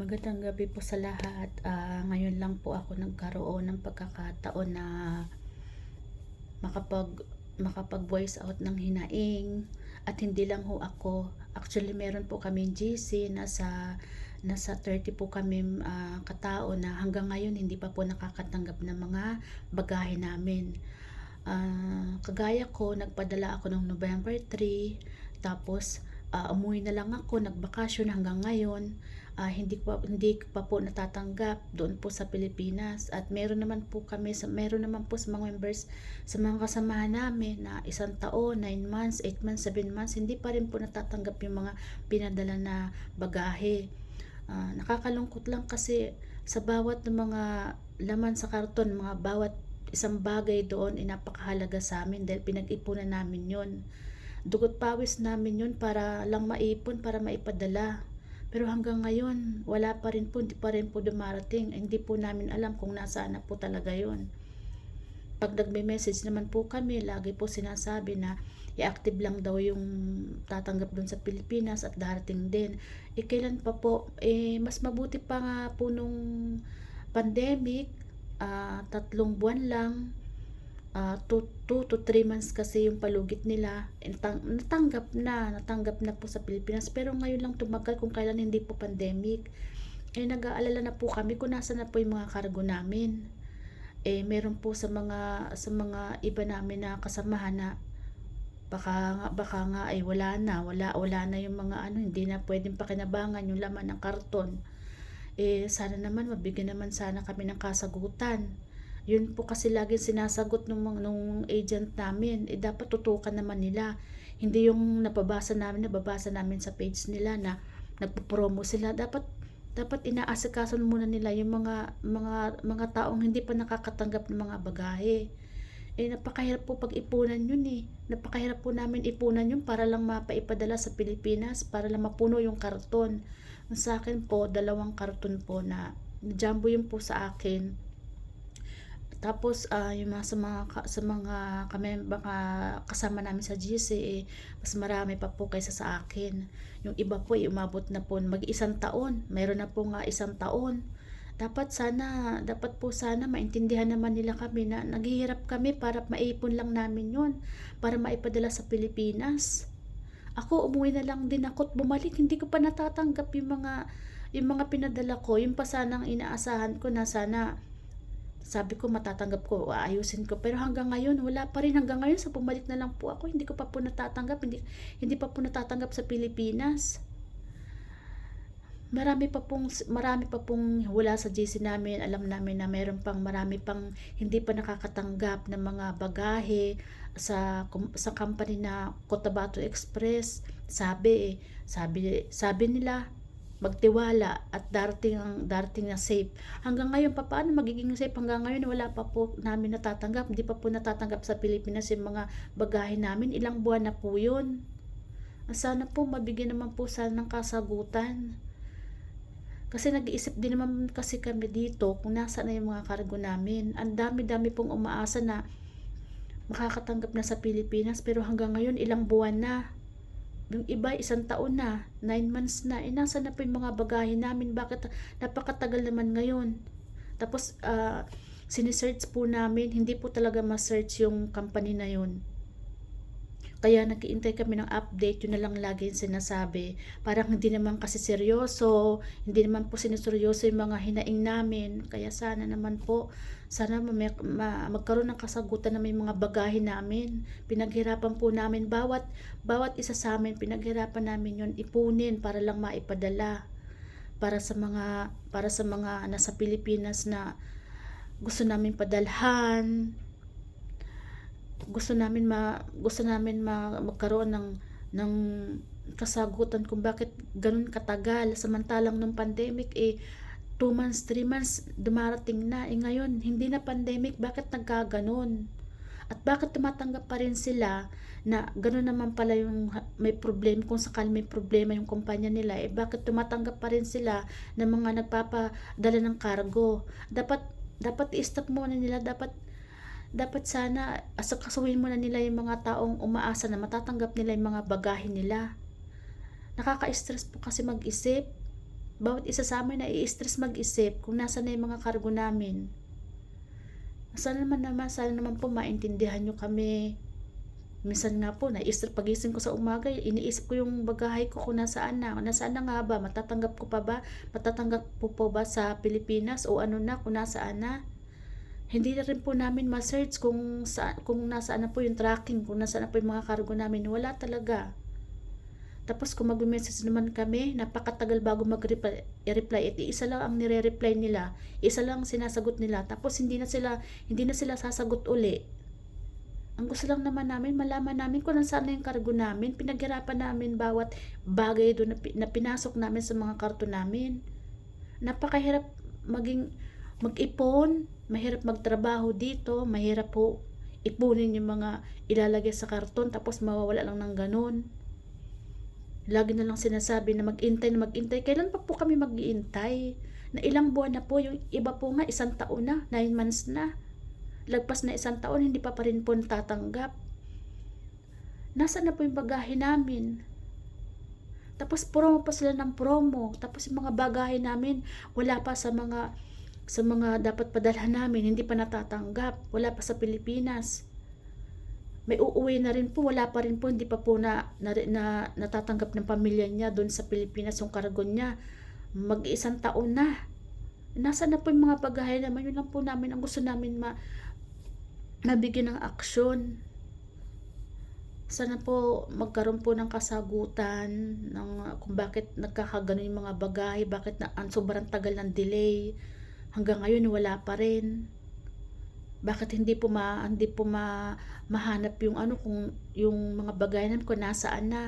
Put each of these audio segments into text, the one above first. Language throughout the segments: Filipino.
Magandang gabi po sa lahat. Ah, ngayon lang po ako nagkaroon ng pagkakataon na makapag makapag voice out ng hinaing at hindi lang ho ako. Actually, meron po kami GC nasa nasa 30 po kami ah, katao na hanggang ngayon hindi pa po nakakatanggap ng mga bagahe namin. Ah, kagaya ko, nagpadala ako ng November 3, tapos ah, umuwi na lang ako, nagbakasyon hanggang ngayon. Ah, hindi pa hindi pa po natatanggap doon po sa Pilipinas at meron naman po kami sa meron naman po sa mga members sa mga kasamahan namin na isang taon, 9 months, 8 months, 7 months hindi pa rin po natatanggap yung mga pinadala na bagahe. Ah, nakakalungkot lang kasi sa bawat ng mga laman sa karton, mga bawat isang bagay doon ay napakahalaga sa amin dahil pinag-ipunan namin yon. Dugot pawis namin yun para lang maipon, para maipadala. Pero hanggang ngayon, wala pa rin po, hindi pa rin po dumarating. Hindi po namin alam kung nasaan na po talaga yon. Pag nagme-message naman po kami, lagi po sinasabi na i-active lang daw yung tatanggap doon sa Pilipinas at darating din. Eh kailan pa po? Eh mas mabuti pa nga po nung pandemic, ah, tatlong buwan lang, 2 to 3 months kasi yung palugit nila. Natang- natanggap na natanggap na po sa Pilipinas. Pero ngayon lang tumagal kung kailan hindi po pandemic. Eh nag-aalala na po kami kung nasa na po yung mga kargo namin. Eh meron po sa mga sa mga iba namin na kasamahan na baka nga baka nga ay wala na wala wala na yung mga ano hindi na pwedeng pakinabangan yung laman ng karton. Eh sana naman mabigyan naman sana kami ng kasagutan yun po kasi lagi sinasagot ng mga nung agent namin. Eh dapat tutukan naman nila. Hindi yung napabasa namin nababasa namin sa page nila na nagpo-promo sila. Dapat dapat inaasikaso muna nila yung mga mga mga taong hindi pa nakakatanggap ng mga bagahe. Eh napakahirap po pag-ipunan yun eh. Napakahirap po namin ipunan yun para lang mapaipadala sa Pilipinas para lang mapuno yung karton. Sa akin po dalawang karton po na jumbo yun po sa akin tapos ah, yung mga sa mga sa mga kami mga kasama namin sa GC eh, mas marami pa po kaysa sa akin. Yung iba po ay umabot na po mag-isang taon. Meron na po nga isang taon. Dapat sana, dapat po sana maintindihan naman nila kami na naghihirap kami para maipon lang namin yon para maipadala sa Pilipinas. Ako umuwi na lang din ako at bumalik hindi ko pa natatanggap yung mga yung mga pinadala ko, yung pa sanang inaasahan ko na sana sabi ko matatanggap ko, aayusin ko. Pero hanggang ngayon, wala pa rin. Hanggang ngayon, sa bumalik na lang po ako, hindi ko pa po natatanggap. Hindi, hindi pa po natatanggap sa Pilipinas. Marami pa pong marami pa pong wala sa GC namin. Alam namin na meron pang marami pang hindi pa nakakatanggap ng mga bagahe sa sa company na Cotabato Express. Sabi eh, sabi sabi nila magtiwala at darating ang darating na safe. Hanggang ngayon pa paano magiging safe hanggang ngayon wala pa po namin natatanggap, hindi pa po natatanggap sa Pilipinas yung mga bagahe namin. Ilang buwan na po 'yun. Sana po mabigyan naman po sana ng kasagutan. Kasi nag-iisip din naman kasi kami dito kung nasa na yung mga kargo namin. Ang dami-dami pong umaasa na makakatanggap na sa Pilipinas pero hanggang ngayon ilang buwan na. Yung iba isang taon na, 9 months na. Eh nasa na po yung mga bagahe namin? Bakit napakatagal naman ngayon? Tapos uh, sinisearch po namin, hindi po talaga ma-search yung company na yun. Kaya nag-iintay kami ng update, yun na lang lagi yung sinasabi. Parang hindi naman kasi seryoso, hindi naman po sineseryoso yung mga hinaing namin. Kaya sana naman po, sana ma- ma- magkaroon ng kasagutan na may mga bagahe namin. Pinaghirapan po namin, bawat, bawat isa sa amin, pinaghirapan namin yun ipunin para lang maipadala. Para sa mga, para sa mga nasa Pilipinas na gusto namin padalhan, gusto namin ma gusto namin ma, magkaroon ng ng kasagutan kung bakit ganun katagal. Samantalang nung pandemic eh 2 months, 3 months dumarating na. Eh ngayon hindi na pandemic. Bakit nagkaganon? At bakit tumatanggap pa rin sila na gano'n naman pala yung may problema kung sakali may problema yung kumpanya nila eh bakit tumatanggap pa rin sila ng mga nagpapadala ng cargo dapat dapat i-stop muna nila. Dapat dapat sana asakasuhin muna nila yung mga taong umaasa na matatanggap nila yung mga bagahe nila. Nakaka-stress po kasi mag-isip. Bawat isa sa amin nai-stress mag-isip kung nasa na yung mga kargo namin. Sana naman naman, sana naman po maintindihan nyo kami. Minsan nga po, nai-stress pagising ko sa umaga, iniisip ko yung bagahay ko kung nasaan na. Nasaan na nga ba? Matatanggap ko pa ba? Matatanggap po po ba sa Pilipinas? O ano na, kung nasaan na? Hindi na rin po namin ma-search kung, sa, kung nasaan na po yung tracking, kung nasaan na po yung mga cargo namin. Wala talaga. Tapos kung mag-message naman kami, napakatagal bago mag-reply. I-reply. At isa lang ang nire-reply nila. Isa lang ang sinasagot nila. Tapos hindi na sila, hindi na sila sasagot uli. Ang gusto lang naman namin, malaman namin kung nasaan na yung kargo namin. Pinaghirapan namin bawat bagay doon na, na pinasok namin sa mga karto namin. Napakahirap maging mag-ipon, mahirap magtrabaho dito, mahirap po ipunin yung mga ilalagay sa karton tapos mawawala lang ng ganun. Lagi na lang sinasabi na mag-intay na mag-intay. Kailan pa po kami mag-iintay? Na ilang buwan na po, yung iba po nga isang taon na, nine months na. Lagpas na isang taon, hindi pa pa rin po tatanggap. Nasaan na po yung bagahe namin? Tapos promo pa sila ng promo. Tapos yung mga bagahe namin, wala pa sa mga sa mga dapat padalhan namin, hindi pa natatanggap. Wala pa sa Pilipinas. May uuwi na rin po, wala pa rin po, hindi pa po na, na, na natatanggap ng pamilya niya doon sa Pilipinas yung kargo niya. Mag-isang taon na. Nasa na po yung mga bagahe naman, yun lang po namin, ang gusto namin ma, mabigyan ng aksyon. Sana po magkaroon po ng kasagutan ng kung bakit nagkakagano yung mga bagahe, bakit na ang sobrang tagal ng delay. Hanggang ngayon wala pa rin. Bakit hindi po ma hindi po ma, mahanap yung ano kung yung mga namin kung nasaan na.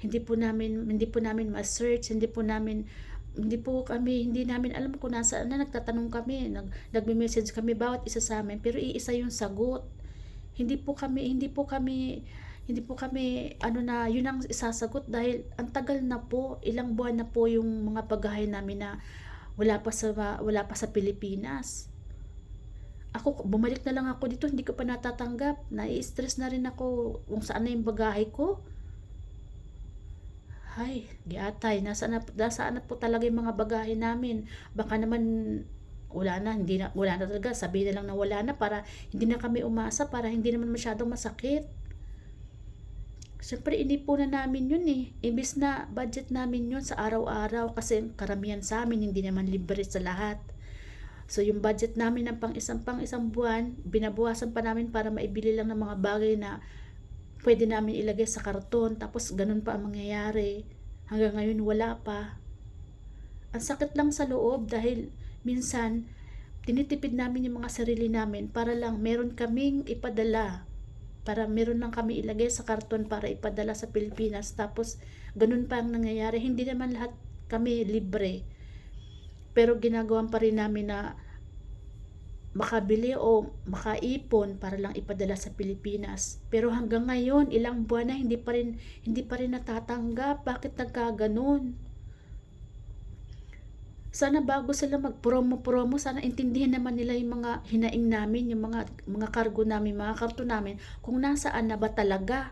Hindi po namin hindi po namin ma-search, hindi po namin hindi po kami, hindi namin alam kung nasaan na nagtatanong kami, nag, nagme-message kami bawat isa sa amin, pero iisa yung sagot. Hindi po kami, hindi po kami, hindi po kami, ano na, yun ang isasagot dahil ang tagal na po, ilang buwan na po yung mga bagahe namin na wala pa sa, wala pa sa Pilipinas. Ako, bumalik na lang ako dito, hindi ko pa natatanggap. Nai-stress na rin ako kung saan na yung bagahe ko. Ay, giatay, nasaan na, nasaan na po talaga yung mga bagahe namin. Baka naman wala na, hindi na, wala na talaga. Sabihin na lang na wala na para hindi na kami umasa, para hindi naman masyadong masakit. Siyempre, inipunan namin yun eh. Imbis na budget namin yun sa araw-araw kasi karamihan sa amin hindi naman libre sa lahat. So, yung budget namin ng pang isang pang isang buwan, binabuhasan pa namin para maibili lang ng mga bagay na pwede namin ilagay sa karton. Tapos, ganun pa ang mangyayari. Hanggang ngayon, wala pa. Ang sakit lang sa loob dahil minsan, tinitipid namin yung mga sarili namin para lang meron kaming ipadala para meron lang kami ilagay sa karton para ipadala sa Pilipinas. Tapos, ganun pa ang nangyayari. Hindi naman lahat kami libre. Pero ginagawan pa rin namin na makabili o makaipon para lang ipadala sa Pilipinas. Pero hanggang ngayon, ilang buwan na hindi pa rin hindi pa rin natatanggap. Bakit nagkaganon? Sana bago sila mag-promo-promo, sana intindihan naman nila yung mga hinaing namin, yung mga mga kargo namin, mga karto namin, kung nasaan na ba talaga.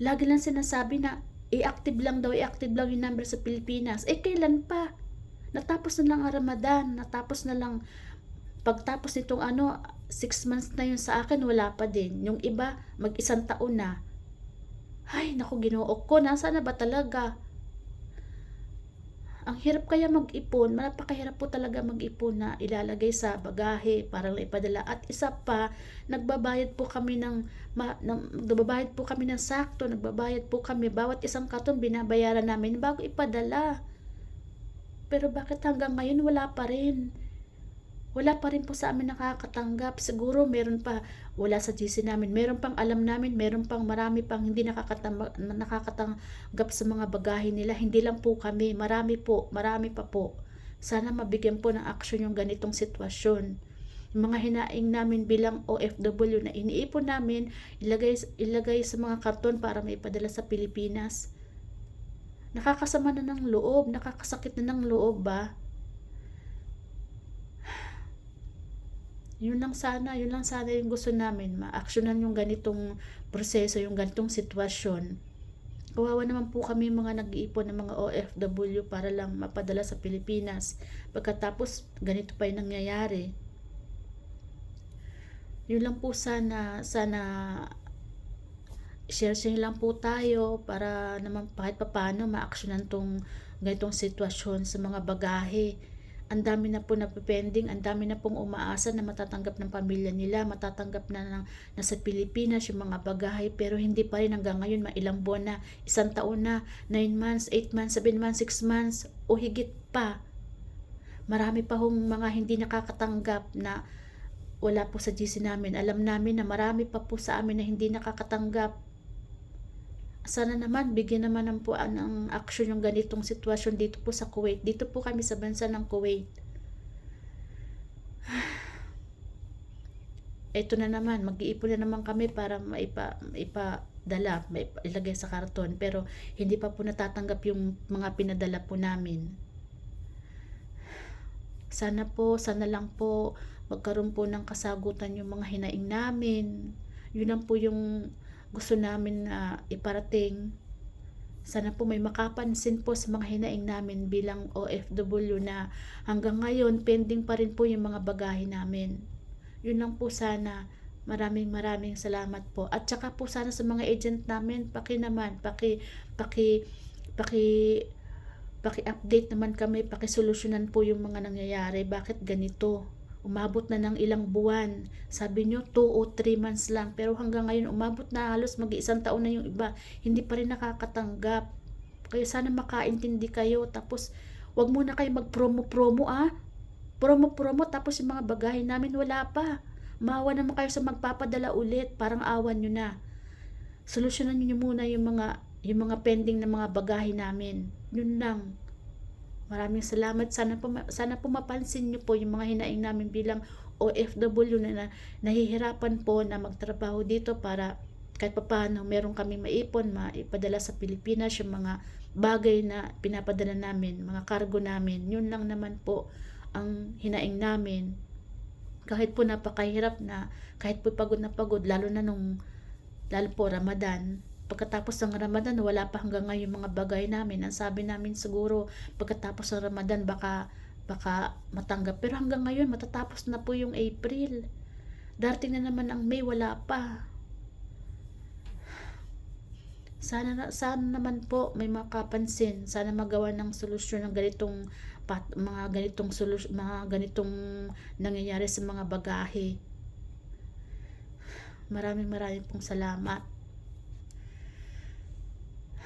Lagi lang sinasabi na i-active lang daw, i-active lang yung number sa Pilipinas. Eh, kailan pa? Natapos na lang ang Ramadan, natapos na lang pagtapos nitong ano, six months na yun sa akin, wala pa din. Yung iba, mag-isang taon na. Ay, naku, ginoo ko, nasa na ba talaga? Ang hirap kaya mag-ipon, napakahirap po talaga mag-ipon na ilalagay sa bagahe para lang ipadala. At isa pa, nagbabayad po kami ng, ma, ng nagbabayad po kami ng sakto, nagbabayad po kami bawat isang katon binabayaran namin bago ipadala. Pero bakit hanggang ngayon wala pa rin? Wala pa rin po sa amin nakakatanggap. Siguro meron pa, wala sa GC namin. Meron pang alam namin, meron pang marami pang hindi nakakatang, nakakatanggap sa mga bagahe nila. Hindi lang po kami, marami po, marami pa po. Sana mabigyan po ng aksyon yung ganitong sitwasyon. Yung mga hinaing namin bilang OFW na iniipon namin, ilagay, ilagay sa mga karton para maipadala sa Pilipinas. Nakakasama na ng loob, nakakasakit na ng loob ba? Yun lang sana, yun lang sana yung gusto namin, ma-actionan yung ganitong proseso, yung ganitong sitwasyon. Kawawa naman po kami mga nag-iipon ng mga OFW para lang mapadala sa Pilipinas. Pagkatapos, ganito pa yung nangyayari. Yun lang po sana, sana share-share lang po tayo para naman kahit papaano ma-actionan tong ganitong sitwasyon sa mga bagahe. Ang dami na po napipending, ang dami na pong umaasa na matatanggap ng pamilya nila, matatanggap na ng, nasa Pilipinas yung mga bagahe, pero hindi pa rin hanggang ngayon, mailang buwan na, isang taon na, 9 months, 8 months, 7 months, 6 months, o higit pa. Marami pa hong mga hindi nakakatanggap na wala po sa GC namin. Alam namin na marami pa po sa amin na hindi nakakatanggap sana naman bigyan naman ng po ng action yung ganitong sitwasyon dito po sa Kuwait. Dito po kami sa bansa ng Kuwait. Ito na naman, mag-iipon na naman kami para maipa, maipadala, maipa, ilagay sa karton. Pero hindi pa po natatanggap yung mga pinadala po namin. Sana po, sana lang po magkaroon po ng kasagutan yung mga hinaing namin. Yun lang po yung gusto namin na iparating. Sana po may makapansin po sa mga hinaing namin bilang OFW na hanggang ngayon pending pa rin po yung mga bagahe namin. Yun lang po sana. Maraming maraming salamat po. At saka po sana sa mga agent namin, paki naman, paki, paki, paki, paki-update naman kami, paki-solusyonan po yung mga nangyayari. Bakit ganito? Umabot na ng ilang buwan. Sabi nyo, 2 o 3 months lang. Pero hanggang ngayon, umabot na halos mag-isang taon na yung iba. Hindi pa rin nakakatanggap. Kaya sana makaintindi kayo. Tapos, wag muna kayo mag-promo-promo ah. Promo-promo. Tapos yung mga bagahe namin, wala pa. Mawa naman kayo sa magpapadala ulit. Parang awan nyo na. Solusyonan nyo muna yung mga yung mga pending na mga bagahe namin. Yun lang. Maraming salamat. Sana po, sana po mapansin niyo po yung mga hinaing namin bilang OFW na, na nahihirapan po na magtrabaho dito para kahit paano meron kami maipon, maipadala sa Pilipinas yung mga bagay na pinapadala namin, mga kargo namin. Yun lang naman po ang hinaing namin. Kahit po napakahirap na, kahit po pagod na pagod, lalo na nung, lalo po Ramadan, pagkatapos ng Ramadan, wala pa hanggang ngayon mga bagay namin. Ang sabi namin siguro, pagkatapos ng Ramadan, baka, baka matanggap. Pero hanggang ngayon, matatapos na po yung April. Darating na naman ang May, wala pa. Sana, sana naman po may makapansin. Sana magawa ng solusyon ng ganitong pat, mga ganitong solusyon, mga ganitong nangyayari sa mga bagahe. Maraming maraming pong salamat.